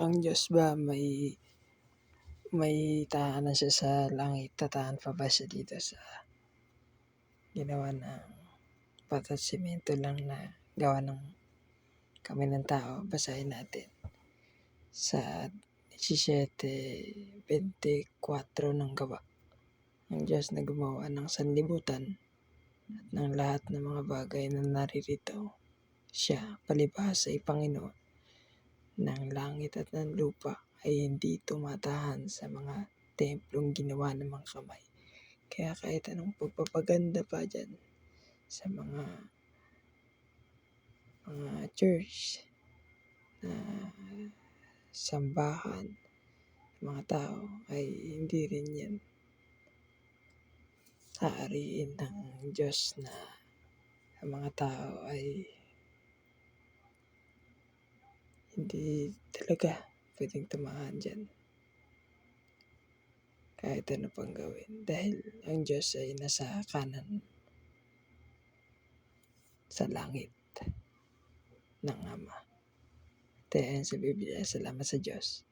ang Diyos ba may may tahanan siya sa langit, tatahan pa ba siya dito sa ginawa ng bato at simento lang na gawa ng kami ng tao. Basahin natin sa 17.24 ng gawa. Ang Diyos na gumawa ng sanlibutan at ng lahat ng mga bagay na naririto. Siya, palibhas ay Panginoon ng langit at ng lupa ay hindi tumatahan sa mga templong ginawa ng mga kamay. Kaya kahit anong pagpapaganda pa dyan sa mga mga church na sambahan mga tao ay hindi rin yan aariin ng Diyos na ang mga tao ay hindi talaga pwedeng tumahan dyan. Kahit ano pang gawin. Dahil ang Diyos ay nasa kanan sa langit ng Ama. Tayo sa Biblia. Salamat sa Diyos.